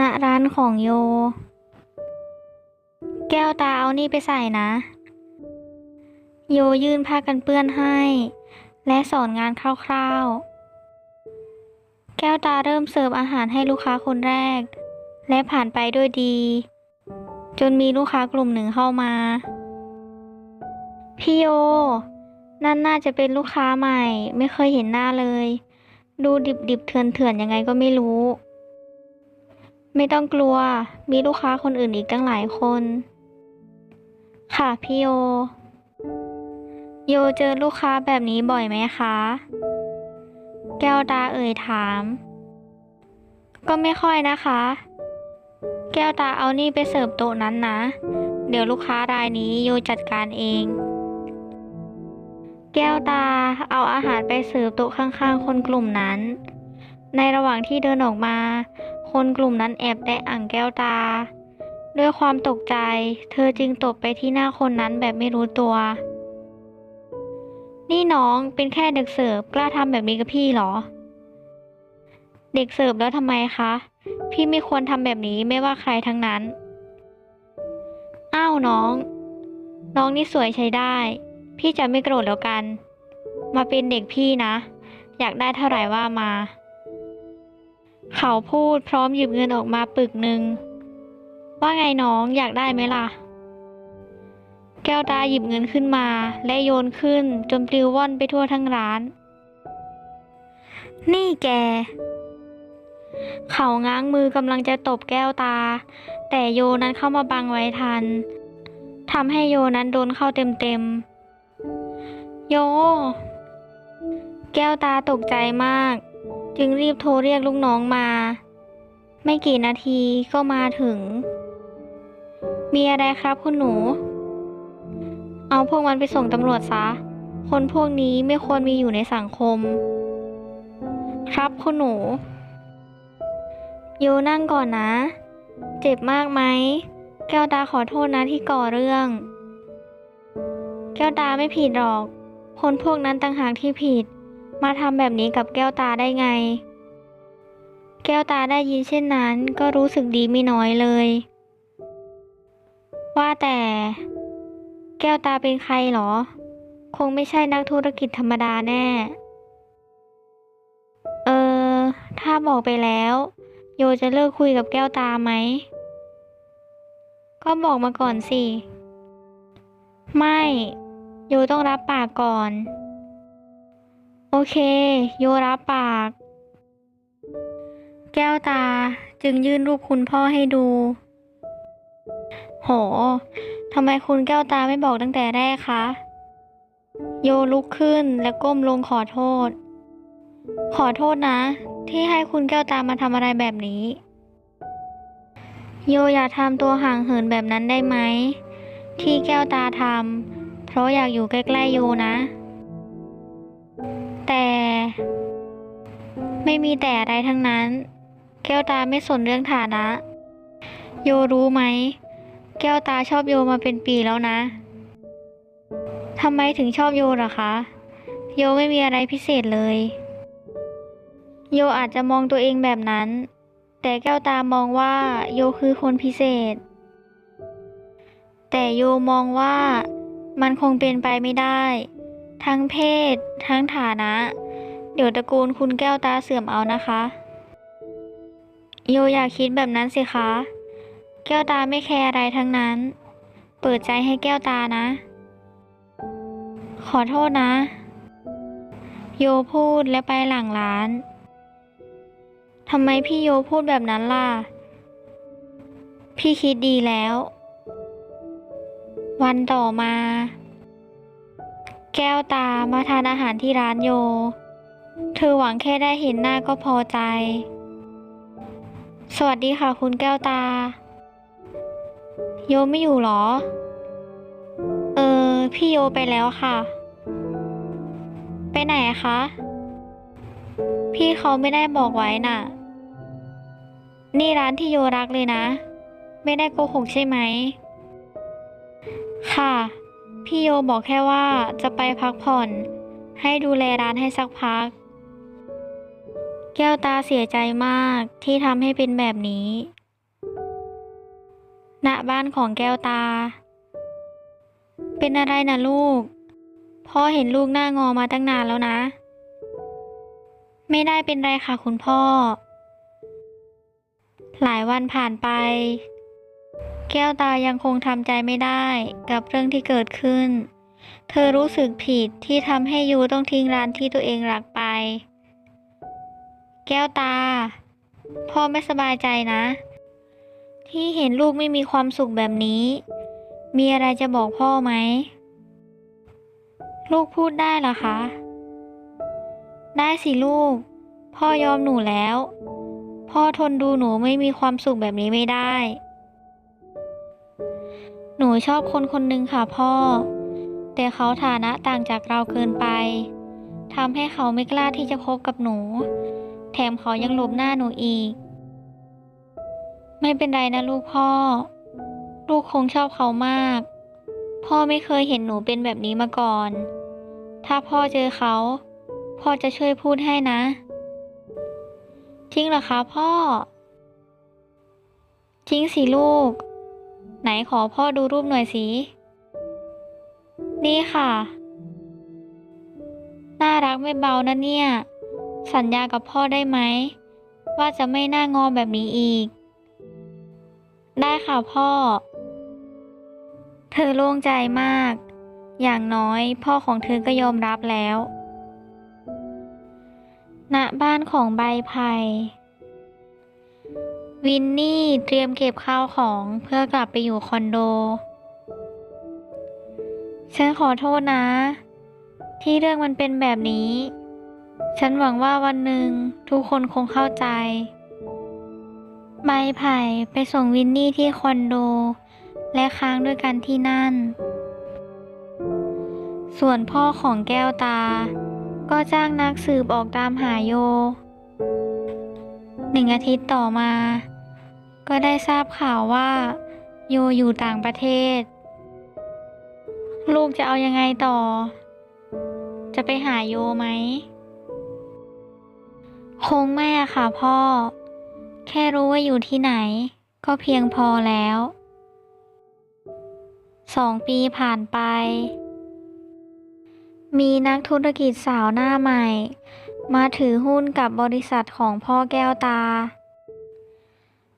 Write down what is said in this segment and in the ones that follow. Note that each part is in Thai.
ณร้านของโย แก้วตาเอานี่ไปใส่นะ โยยื่นผ้ากันเปื้อนให้ และสอนงานคร่าวๆ แก้วตาเริ่มเสิร์ฟอาหารให้ลูกค้าคนแรก และผ่านไปด้วยดี จนมีลูกค้ากลุ่มหนึ่งเข้ามา พี่โย นั่นน่าจะเป็นลูกค้าใหม่ ไม่เคยเห็นหน้าเลย ดูดิบดิบๆเถื่อนเถื่อนๆยังไงก็ไม่รู้ ไม่ต้องกลัว มีลูกค้าคนอื่นอีกตั้งหลายคน ค่ะพี่โย โยเจอลูกค้าแบบนี้บ่อยไหมคะ แก้วตาเอ่ยถาม ก็ไม่ค่อยนะคะ แก้วตาเอานี่ไปเสิร์ฟโต๊ะนั้นนะ เดี๋ยวลูกค้ารายนี้โยจัดการเอง แก้วตาเอาอาหารไปเสิร์ฟโต๊ะข้างๆ คนกลุ่มนั้น ในระหว่างที่เดินออกมา คนกลุ่มนั้นแอบแตะอ่างแก้วตา ด้วยความตกใจ เธอจึงตบไปที่หน้าคนนั้นแบบไม่รู้ตัว นี่น้องเป็นแค่เด็กเสิร์ฟกล้าทำแบบนี้กับพี่เหรอ เด็กเสิร์ฟแล้วทำไมคะ พี่ไม่ควรทำแบบนี้ไม่ว่าใครทั้งนั้น อ้าวน้อง น้องนี่สวยใช้ได้ พี่จะไม่โกรธแล้วกัน มาเป็นเด็กพี่นะ อยากได้เท่าไหร่ว่ามา เขาพูดพร้อมหยิบเงินออกมาปึกหนึ่ง ว่าไงน้องอยากได้ไหมล่ะ แก้วตาหยิบเงินขึ้นมา และโยนขึ้นจนปลิวว่อนไปทั่วทั้งร้าน นี่แก เขาง้างมือกำลังจะตบแก้วตา แต่โยนั้นเข้ามาบังไว้ทันทำให้โยนั้นโดนเข้าเต็มๆ โย แก้วตาตกใจมาก จึงรีบโทรเรียกลูกน้องมา ไม่กี่นาทีก็มาถึง มีอะไรครับคุณหนู เอาพวกมันไปส่งตำรวจซะ คนพวกนี้ไม่ควรมีอยู่ในสังคม ครับคุณหนู โยนั่งก่อนนะ เจ็บมากไหม แก้วตาขอโทษนะที่ก่อเรื่อง แก้วตาไม่ผิดหรอก คนพวกนั้นต่างหากที่ผิด มาทำแบบนี้กับแก้วตาได้ไง แก้วตาได้ยินเช่นนั้นก็รู้สึกดีไม่น้อยเลย ว่าแต่ แก้วตาเป็นใครหรอ คงไม่ใช่นักธุรกิจธรรมดาแน่ เออ ถ้าบอกไปแล้ว โยจะเลิกคุยกับแก้วตาไหม ก็บอกมาก่อนสิ ไม่ โยต้องรับปากก่อน โอเค โยรับปาก แก้วตาจึงยื่นรูปคุณพ่อให้ดู โห ทำไมคุณแก้วตาไม่บอกตั้งแต่แรกคะ โยลุกขึ้นและก้มลงขอโทษ ขอโทษนะ ที่ให้คุณแก้วตามาทำอะไรแบบนี้ โยอย่าทำตัวห่างเหินแบบนั้นได้ไหม ที่แก้วตาทำเพราะอยากอยู่ใกล้ๆโยนะ ไม่มีแต่อะไรทั้งนั้น แก้วตาไม่สนเรื่องฐานะ โยรู้ไหม แก้วตาชอบโยมาเป็นปีแล้วนะทำไมถึงชอบโยล่ะคะ โยไม่มีอะไรพิเศษเลย โยอาจจะมองตัวเองแบบนั้น แต่แก้วตามองว่าโยคือคนพิเศษ แต่โยมองว่ามันคงเป็นไปไม่ได้ ทั้งเพศ ทั้งฐานะ เดี๋ยวตระกูลคุณแก้วตาเสื่อมเอานะคะ โยอยากคิดแบบนั้นสิคะ แก้วตาไม่แคร์อะไรทั้งนั้น เปิดใจให้แก้วตานะ ขอโทษนะ โยพูดและไปหลังร้านทำไมพี่โยพูดแบบนั้นล่ะ พี่คิดดีแล้ว วันต่อมา แก้วตามาทานอาหารที่ร้านโย เธอหวังแค่ได้เห็นหน้าก็พอใจ สวัสดีค่ะคุณแก้วตา โยไม่อยู่หรอ เออ พี่โยไปแล้วค่ะ ไปไหนคะ พี่เขาไม่ได้บอกไว้น่ะ นี่ร้านที่โยรักเลยนะ ไม่ได้โกหกใช่ไหม ค่ะ พี่โยบอกแค่ว่าจะไปพักผ่อนให้ดูแลร้านให้สักพัก แก้วตาเสียใจมากที่ทำให้เป็นแบบนี้ ณ บ้านของแก้วตา เป็นอะไรนะลูก พ่อเห็นลูกหน้างอมาตั้งนานแล้วนะ ไม่ได้เป็นไรค่ะคุณพ่อ หลายวันผ่านไป แก้วตายังคงทำใจไม่ได้กับเรื่องที่เกิดขึ้น เธอรู้สึกผิดที่ทำให้ยูต้องทิ้งร้านที่ตัวเองรักไป แก้วตา พ่อไม่สบายใจนะ ที่เห็นลูกไม่มีความสุขแบบนี้ มีอะไรจะบอกพ่อไหม ลูกพูดได้หรอคะ ได้สิลูก พ่อยอมหนูแล้ว พ่อทนดูหนูไม่มีความสุขแบบนี้ไม่ได้ หนูชอบคนคนหนึ่งค่ะพ่อ แต่เขาฐานะต่างจากเราเกินไปทำให้เขาไม่กล้าที่จะคบกับหนู แถมเขายังหลบหน้าหนูอีก ไม่เป็นไรนะลูกพ่อ ลูกคงชอบเขามาก พ่อไม่เคยเห็นหนูเป็นแบบนี้มาก่อน ถ้าพ่อเจอเขา พ่อจะช่วยพูดให้นะ จริงเหรอคะพ่อ จริงสิลูก ไหนขอพ่อดูรูปหน่อยสิ นี่ค่ะ น่ารักไม่เบานะเนี่ย สัญญากับพ่อได้ไหม ว่าจะไม่น่างอแบบนี้อีก ได้ค่ะพ่อ เธอโล่งใจมาก อย่างน้อยพ่อของเธอก็ยอมรับแล้ว ณบ้านของใบไผ่วินนี่เตรียมเก็บข้าวของเพื่อกลับไปอยู่คอนโด ฉันขอโทษนะ ที่เรื่องมันเป็นแบบนี้ ฉันหวังว่าวันหนึ่งทุกคนคงเข้าใจ ใบไผ่ไปส่งวินนี่ที่คอนโด และค้างด้วยกันที่นั่น ส่วนพ่อของแก้วตา ก็จ้างนักสืบออกตามหาโย หนึ่งอาทิตย์ต่อมา ก็ได้ทราบข่าวว่า โยอยู่ต่างประเทศ ลูกจะเอายังไงต่อ จะไปหาโยไหม คงไม่อะค่ะพ่อ แค่รู้ว่าอยู่ที่ไหน ก็เพียงพอแล้ว สองปีผ่านไป มีนักธุรกิจสาวหน้าใหม่ มาถือหุ้นกับบริษัทของพ่อแก้วตา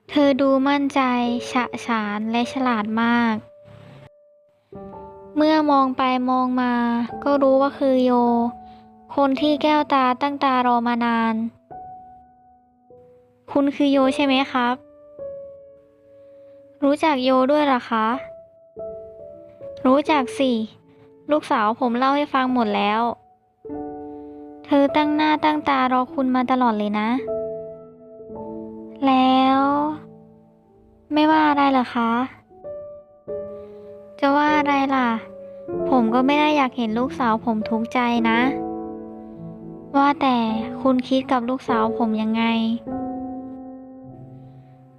เธอดูมั่นใจ ฉะฉานและฉลาดมาก เมื่อมองไปมองมา ก็รู้ว่าคือโย คนที่แก้วตาตั้งตารอมานาน คุณคือโยใช่ไหมครับ รู้จักโยด้วยหรอคะ รู้จักสิ ลูกสาวผมเล่าให้ฟังหมดแล้ว เธอตั้งหน้าตั้งตารอคุณมาตลอดเลยนะ แล้ว ไม่ว่าอะไรเหรอคะ จะว่าอะไรล่ะ ผมก็ไม่ได้อยากเห็นลูกสาวผมทุกข์ใจนะ ว่าแต่คุณคิดกับลูกสาวผมยังไง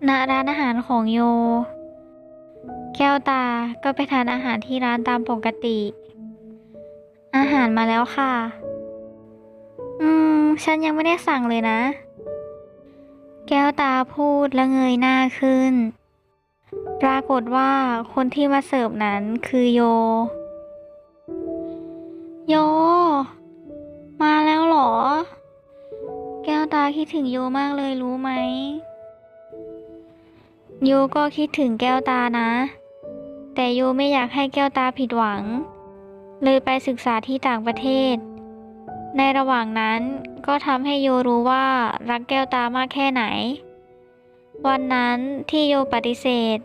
ณร้านอาหารของโย แก้วตาก็ไปทานอาหารที่ร้านตามปกติ อาหารมาแล้วค่ะ อืม ฉันยังไม่ได้สั่งเลยนะ แก้วตาพูดและเงยหน้าขึ้น ปรากฏว่าคนที่มาเสิร์ฟนั้นคือโย โย มาแล้วเหรอ แก้วตาคิดถึงโยมากเลยรู้ไหม โยก็คิดถึงแก้วตานะ แต่โยไม่อยากให้แก้วตาผิดหวัง เลยไปศึกษาที่ต่างประเทศ ในระหว่างนั้นก็ทำให้โยรู้ว่ารักแก้วตามากแค่ไหน วันนั้นที่โยปฏิเสธ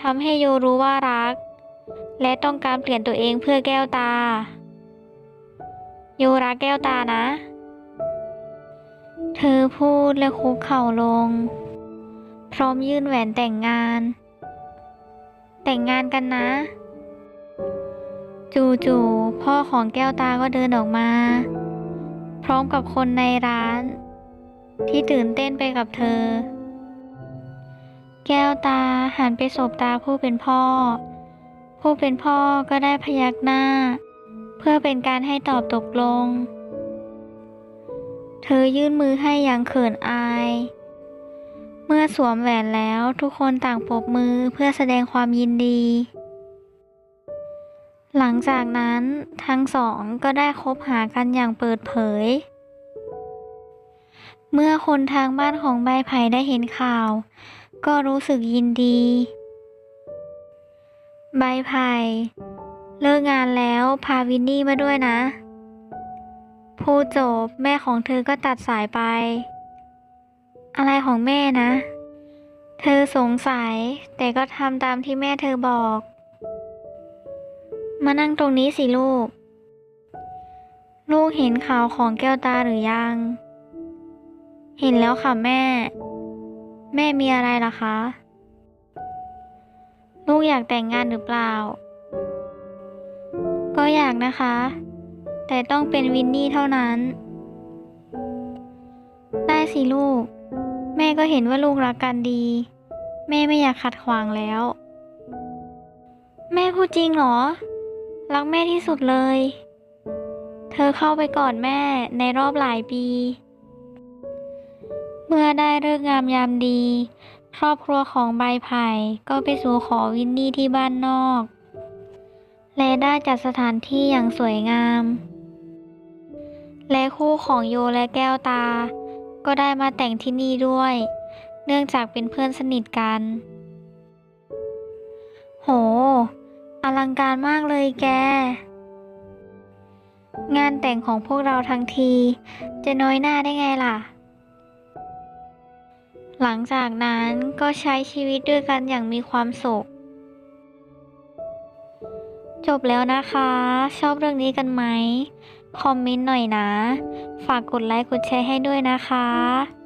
ทำให้โยรู้ว่ารัก และต้องการเปลี่ยนตัวเองเพื่อแก้วตา โยรักแก้วตานะ เธอพูดและคุกเข่าลง พร้อมยื่นแหวนแต่งงาน แต่งงานกันนะ จู่ๆพ่อของแก้วตาก็เดินออกมา พร้อมกับคนในร้าน ที่ตื่นเต้นไปกับเธอ แก้วตาหันไปสบตาผู้เป็นพ่อ ผู้เป็นพ่อก็ได้พยักหน้า เพื่อเป็นการให้ตอบตกลง เธอยื่นมือให้อย่างเขินอาย เมื่อสวมแหวนแล้วทุกคนต่างปรบมือเพื่อแสดงความยินดี หลังจากนั้นทั้งสองก็ได้คบหากันอย่างเปิดเผย เมื่อคนทางบ้านของใบไผ่ได้เห็นข่าว ก็รู้สึกยินดี ใบไผ่เลิกงานแล้วพาวินนี่มาด้วยนะพูดจบแม่ของเธอก็ตัดสายไป อะไรของแม่นะ เธอสงสัย แต่ก็ทำตามที่แม่เธอบอก มานั่งตรงนี้สิลูก ลูกเห็นข่าวของแก้วตาหรือยัง เห็นแล้วค่ะแม่ แม่มีอะไรล่ะคะ ลูกอยากแต่งงานหรือเปล่า ก็อยากนะคะ แต่ต้องเป็นวินนี่เท่านั้น ได้สิลูก แม่ก็เห็นว่าลูกรักกันดี แม่ไม่อยากขัดขวางแล้ว แม่พูดจริงเหรอ รักแม่ที่สุดเลย เธอเข้าไปกอดแม่ในรอบหลายปี เมื่อได้เลิกงามยามดี ครอบครัวของใบไผ่ก็ไปสู่ขอวินนี่ที่บ้านนอก และได้จัดสถานที่อย่างสวยงาม และคู่ของโยและแก้วตา ก็ได้มาแต่งที่นี่ด้วย เนื่องจากเป็นเพื่อนสนิทกัน โห อลังการมากเลยแก งานแต่งของพวกเราทั้งที จะน้อยหน้าได้ไงล่ะ หลังจากนั้นก็ใช้ชีวิตด้วยกันอย่างมีความสุข จบแล้วนะคะ ชอบเรื่องนี้กันไหม คอมเมนต์หน่อยนะ ฝากกดไลค์กดแชร์ให้ด้วยนะคะ